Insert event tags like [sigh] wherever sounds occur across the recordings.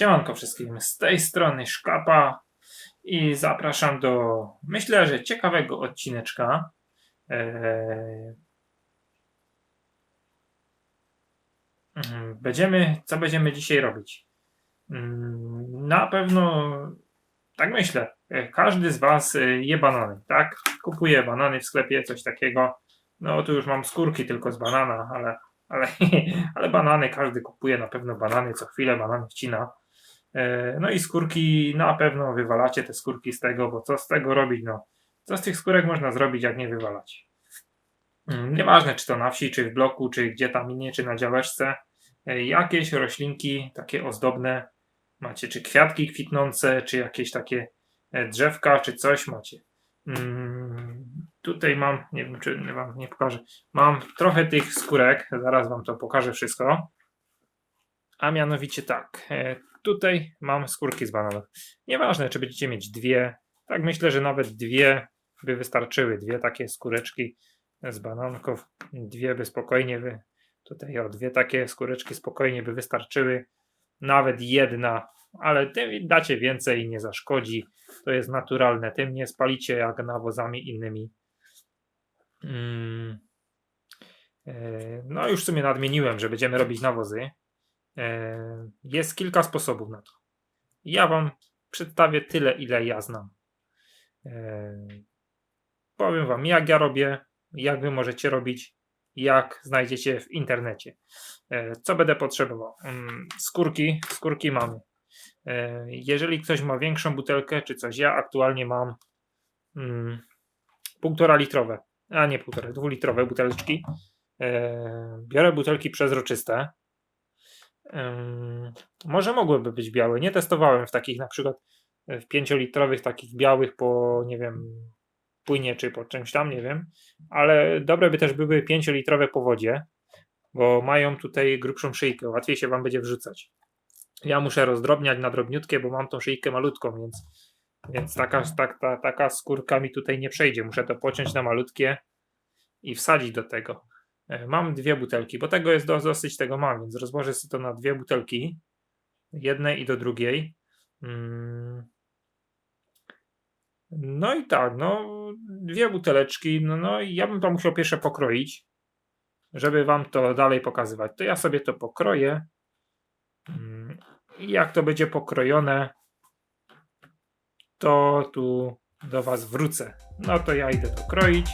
Siemanko wszystkim, z tej strony Szkapa i zapraszam do, myślę, że ciekawego odcineczka. Eee, mm, Będziemy, co będziemy dzisiaj robić? Mm, Na pewno, tak myślę, e, każdy z Was e, je banany, tak? Kupuje banany w sklepie, coś takiego. No tu już mam skórki tylko z banana, ale, ale, [laughs] ale banany każdy kupuje na pewno banany, co chwilę banany wcina. E, No i skórki na pewno wywalacie te skórki z tego, bo co z tego robić? No, co z tych skórek można zrobić, jak nie wywalać? Mm, Nieważne, czy to na wsi, czy w bloku, czy gdzie tam innie, czy na działeczce. e, Jakieś roślinki takie ozdobne macie, czy kwiatki kwitnące, czy jakieś takie e, drzewka, czy coś macie. Mm, Tutaj mam, nie wiem, czy wam nie pokażę. Mam trochę tych skórek, zaraz wam to pokażę wszystko. A mianowicie tak, tutaj mam skórki z bananów. Nieważne, czy będziecie mieć dwie, tak myślę, że nawet dwie by wystarczyły. Dwie takie skóreczki z bananków, dwie by spokojnie by, tutaj o, dwie takie skóreczki spokojnie by wystarczyły. Nawet jedna, ale tym dacie więcej, nie zaszkodzi. To jest naturalne. Tym nie spalicie jak nawozami innymi. Mm. E, No już w sumie nadmieniłem, że będziemy robić nawozy. E, Jest kilka sposobów na to. Ja Wam przedstawię tyle, ile ja znam. E, Powiem Wam, jak ja robię, jak Wy możecie robić, jak znajdziecie w internecie. E, Co będę potrzebował? Mm, Skórki, skórki mamy. Jeżeli ktoś ma większą butelkę czy coś, ja aktualnie mam mm, półtora litrowe, a nie półtora, dwulitrowe buteleczki. Biorę butelki przezroczyste. Może mogłyby być białe. Nie testowałem w takich na przykład w pięciolitrowych takich białych po nie wiem płynie czy po czymś tam, nie wiem. Ale dobre by też były pięciolitrowe po wodzie, bo mają tutaj grubszą szyjkę. Łatwiej się wam będzie wrzucać. Ja muszę rozdrobniać na drobniutkie, bo mam tą szyjkę malutką, więc, więc taka, tak, ta, taka skórka mi tutaj nie przejdzie. Muszę to pociąć na malutkie i wsadzić do tego. E, Mam dwie butelki, bo tego jest do, dosyć, tego mam, więc rozłożę sobie to na dwie butelki. Jednej i do drugiej. Mm. No i tak, no, dwie buteleczki. No, no ja bym to musiał pierwsze pokroić, żeby wam to dalej pokazywać. To ja sobie to pokroję. Mm, I jak to będzie pokrojone, to tu do was wrócę. No to ja idę to kroić.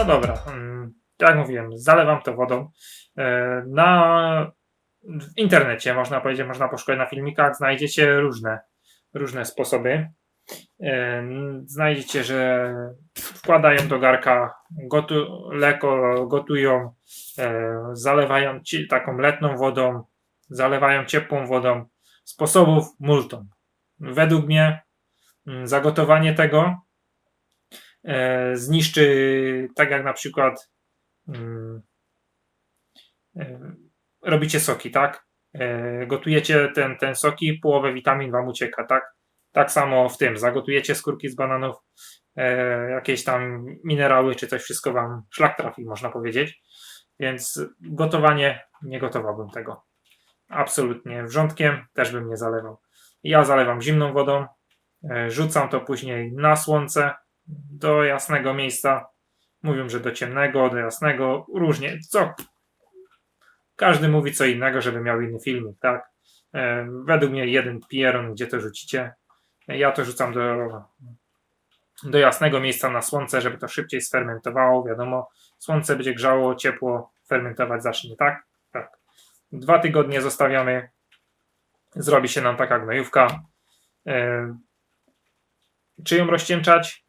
No dobra. mm, Jak mówiłem, zalewam to wodą. E, Na w internecie można powiedzieć, można poszukać na filmikach, znajdziecie różne, różne sposoby. E, Znajdziecie, że wkładają do garka, gotu, lekko gotują, e, zalewają ci, taką letną wodą, zalewają ciepłą wodą. Sposobów multum. Według mnie mm, zagotowanie tego zniszczy, tak jak na przykład mm, e, robicie soki, tak? E, gotujecie ten, ten soki, połowę witamin wam ucieka, tak? Tak samo w tym, zagotujecie skórki z bananów, e, jakieś tam minerały czy coś, wszystko wam szlak trafi, można powiedzieć. Więc gotowanie nie gotowałbym tego. Absolutnie. Wrzątkiem też bym nie zalewał. Ja zalewam zimną wodą, e, rzucam to później na słońce do jasnego miejsca. Mówią, że do ciemnego, do jasnego, różnie. Co? Każdy mówi co innego, żeby miał inny filmik, tak? E, Według mnie jeden pieron, gdzie to rzucicie. Ja to rzucam do, do jasnego miejsca na słońce, żeby to szybciej sfermentowało. Wiadomo, słońce będzie grzało, ciepło, fermentować zacznie, tak? Tak. Dwa tygodnie zostawiamy. Zrobi się nam taka gnojówka. E, Czy ją rozcieńczać?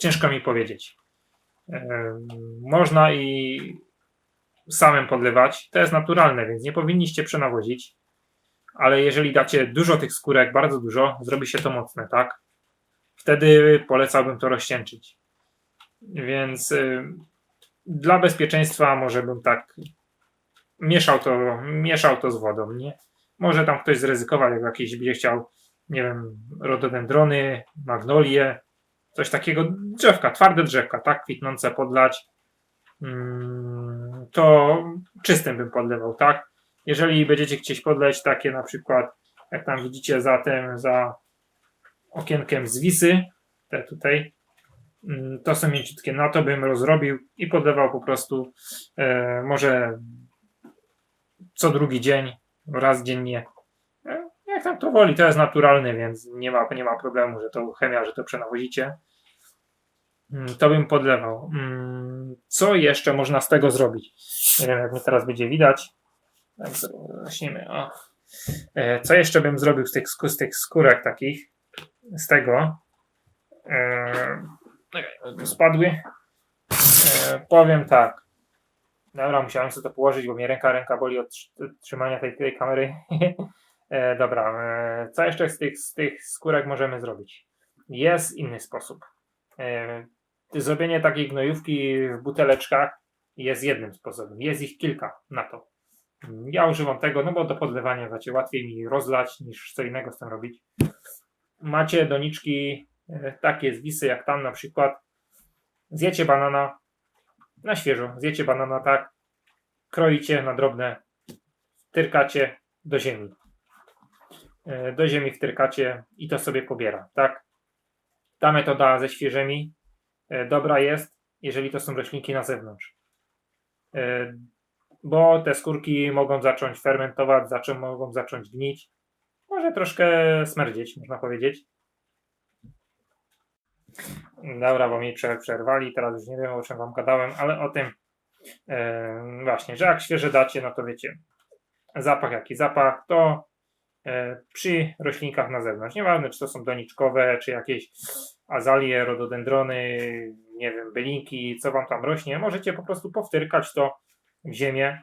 Ciężko mi powiedzieć. Można i samym podlewać. To jest naturalne, więc nie powinniście przenawozić. Ale jeżeli dacie dużo tych skórek, bardzo dużo, zrobi się to mocne, tak? Wtedy polecałbym to rozcieńczyć. Więc dla bezpieczeństwa może bym tak mieszał to, mieszał to z wodą, nie? Może tam ktoś zryzykował, jak jakiś będzie chciał, nie wiem, rododendrony, magnolie, coś takiego, drzewka, twarde drzewka, tak, kwitnące podlać, mm, to czystym bym podlewał, tak? Jeżeli będziecie chcieć podleć takie na przykład, jak tam widzicie za tym, za okienkiem zwisy, te tutaj, mm, to są mięciutkie, na to bym rozrobił i podlewał po prostu e, może co drugi dzień, raz dziennie. Jak tam to woli, to jest naturalne, więc nie ma, nie ma problemu, że to chemia, że to przenawozicie. Mm, To bym podlewał. Mm, Co jeszcze można z tego zrobić? Nie wiem, jak mi teraz będzie widać. Tak, Zaczniemy. O. E, Co jeszcze bym zrobił z tych, z tych skórek takich? Z tego. E, spadły. E, powiem tak. Dobra, musiałem sobie to położyć, bo mnie ręka, ręka boli od tr- trzymania tej, tej kamery. [laughs] e, dobra, e, co jeszcze z tych, z tych skórek możemy zrobić? Jest inny sposób. E, zrobienie takiej gnojówki w buteleczkach jest jednym sposobem. Jest ich kilka na to. Ja używam tego, no bo do podlewania znaczy łatwiej mi rozlać niż co innego z tym robić. Macie doniczki, e, takie zwisy jak tam na przykład. Zjecie banana na świeżo, zjecie banana tak, kroicie na drobne, wtyrkacie do ziemi. E, Do ziemi wtyrkacie i to sobie pobiera, tak? Ta metoda ze świeżymi e, dobra jest, jeżeli to są roślinki na zewnątrz. E, Bo te skórki mogą zacząć fermentować, zaczą, mogą zacząć gnić. Może troszkę smerdzieć, można powiedzieć. Dobra, bo mi prze- przerwali, teraz już nie wiem o czym wam gadałem, ale o tym właśnie, że jak świeże dacie, no to wiecie, zapach jaki zapach, to przy roślinkach na zewnątrz, nieważne czy to są doniczkowe, czy jakieś azalie, rododendrony, nie wiem, bylinki, co wam tam rośnie, możecie po prostu powtyrkać to w ziemię,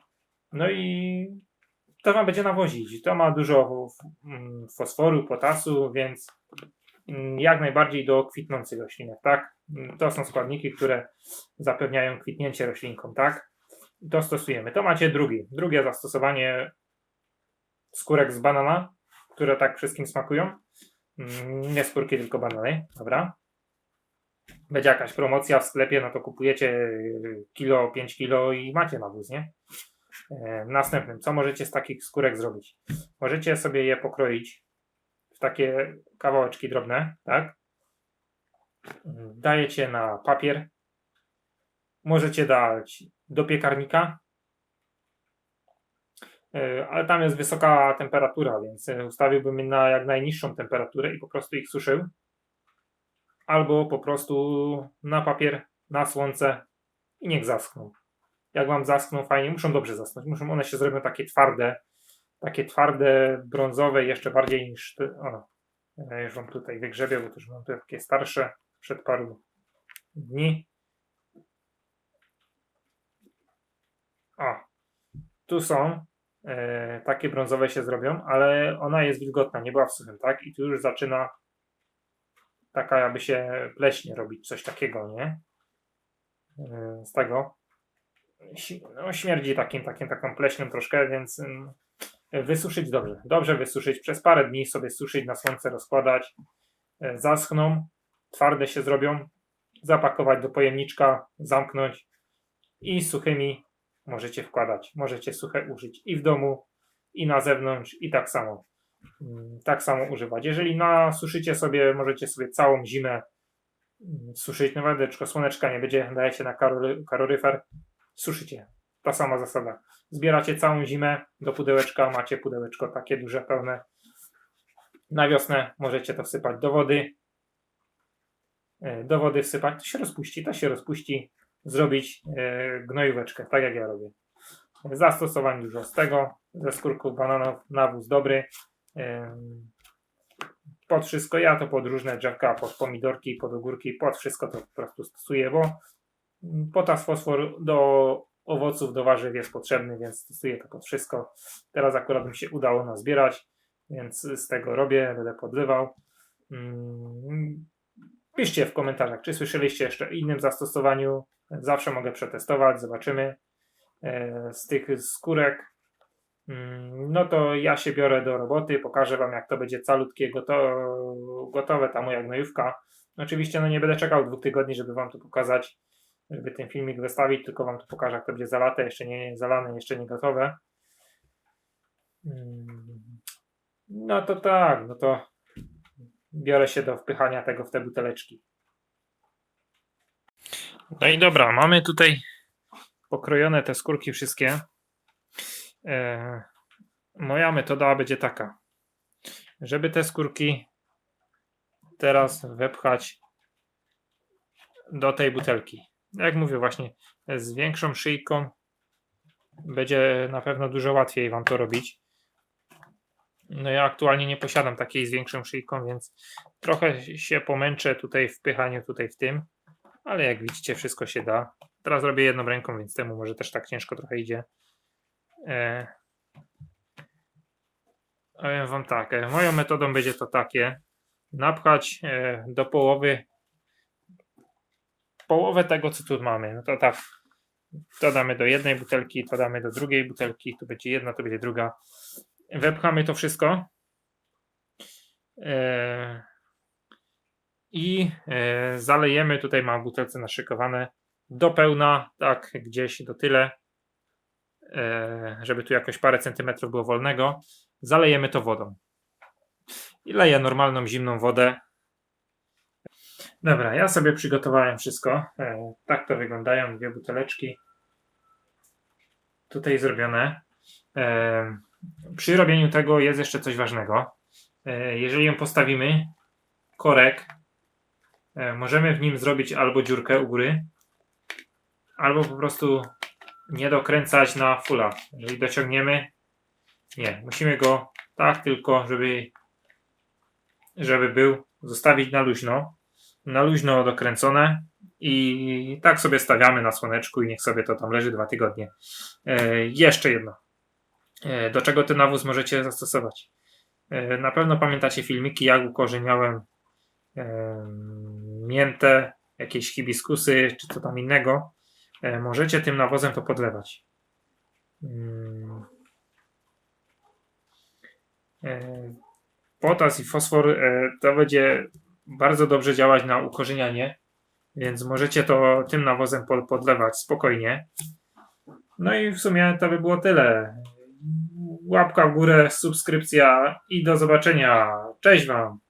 no i to wam będzie nawozić. To ma dużo mm, fosforu, potasu, więc mm, jak najbardziej do kwitnących roślinek, tak? Mm, To są składniki, które zapewniają kwitnięcie roślinkom, tak? To stosujemy. To macie drugi. Drugie zastosowanie skórek z banana, które tak wszystkim smakują. Mm, Nie skórki, tylko banany, dobra? Będzie jakaś promocja w sklepie, no to kupujecie y, kilo, 5 kilo i macie nawóz, nie? E, Następnym, co możecie z takich skórek zrobić? Możecie sobie je pokroić w takie kawałeczki drobne, tak? Dajecie na papier. Możecie dać do piekarnika. E, Ale tam jest wysoka temperatura, więc e, ustawiłbym je na jak najniższą temperaturę i po prostu ich suszył. Albo po prostu na papier, na słońce i niech zaschną. Jak wam zaschną fajnie, muszą dobrze zasnąć. Muszą one się zrobią takie twarde, takie twarde, brązowe, jeszcze bardziej niż. Te, o, ja już wam tutaj wygrzebię, bo też mam tu takie starsze przed paru dni. O, tu są. E, takie brązowe się zrobią, ale ona jest wilgotna, nie była w suchym, tak? I tu już zaczyna taka jakby się pleśnie robić, coś takiego, nie? E, z tego. No, śmierdzi takim, takim, taką pleśnią troszkę, więc ym, wysuszyć dobrze. Dobrze wysuszyć, przez parę dni sobie suszyć, na słońce rozkładać. E, Zaschną, twarde się zrobią, zapakować do pojemniczka, zamknąć i suchymi możecie wkładać. Możecie suche użyć i w domu, i na zewnątrz, i tak samo. Mm, Tak samo używać. Jeżeli nasuszycie sobie, możecie sobie całą zimę mm, suszyć, nawet tylko słoneczka nie będzie, dajecie na karory, karoryfer, suszycie. Ta sama zasada. Zbieracie całą zimę do pudełeczka, macie pudełeczko takie duże, pełne. Na wiosnę możecie to wsypać do wody. E, Do wody wsypać, to się rozpuści, to się rozpuści. Zrobić e, gnojóweczkę, tak jak ja robię. Zastosowań dużo z tego, ze skórków bananów, nawóz dobry. Em, Pod wszystko, ja to pod różne drzewka, pod pomidorki, pod ogórki, pod wszystko to po prostu stosuję, bo mm, potas, fosfor do owoców, do warzyw jest potrzebny, więc stosuję to pod wszystko. Teraz akurat mi się udało nazbierać, więc z tego robię, będę podlewał. Piszcie w komentarzach, czy słyszeliście jeszcze o innym zastosowaniu. Zawsze mogę przetestować, zobaczymy. E, Z tych skórek, mm, no to ja się biorę do roboty, pokażę Wam, jak to będzie calutkie, goto- gotowe, ta moja gnojówka. Oczywiście no nie będę czekał dwóch tygodni, żeby Wam to pokazać, żeby ten filmik wystawić, tylko Wam to pokażę, jak to będzie zalate, jeszcze nie zalane, jeszcze nie gotowe. Mm, No to tak, no to biorę się do wpychania tego w te buteleczki. No i dobra, mamy tutaj pokrojone te skórki wszystkie. E, moja metoda będzie taka, żeby te skórki teraz wepchać do tej butelki. Jak mówię właśnie, z większą szyjką będzie na pewno dużo łatwiej Wam to robić. No ja aktualnie nie posiadam takiej z większą szyjką, więc trochę się pomęczę tutaj w wpychaniu tutaj w tym, ale jak widzicie wszystko się da. Teraz robię jedną ręką, więc temu może też tak ciężko trochę idzie. E, powiem wam tak, e, moją metodą będzie to takie, napchać e, do połowy połowę tego, co tu mamy. No to tak, to damy do jednej butelki, to damy do drugiej butelki, tu będzie jedna, to będzie druga. Wepchamy to wszystko. E, I e, zalejemy, tutaj mam butelce naszykowane do pełna, tak gdzieś do tyle, e, żeby tu jakoś parę centymetrów było wolnego. Zalejemy to wodą. I leję normalną zimną wodę. Dobra, ja sobie przygotowałem wszystko. Tak to wyglądają dwie buteleczki. Tutaj zrobione. Przy robieniu tego jest jeszcze coś ważnego. E, jeżeli ją postawimy, korek, e, możemy w nim zrobić albo dziurkę u góry, albo po prostu nie dokręcać na fulla. Jeżeli dociągniemy, nie, musimy go tak tylko, żeby, żeby był, zostawić na luźno, na luźno dokręcone i tak sobie stawiamy na słoneczku i niech sobie to tam leży dwa tygodnie. E, jeszcze jedno. E, do czego ten nawóz możecie zastosować? E, na pewno pamiętacie filmiki, jak ukorzeniałem e, miętę, jakieś hibiskusy czy co tam innego. Możecie tym nawozem to podlewać. Mm. Potas i fosfor to będzie bardzo dobrze działać na ukorzenianie, więc możecie to tym nawozem po- podlewać spokojnie. No i w sumie to by było tyle. Łapka w górę, subskrypcja i do zobaczenia. Cześć Wam!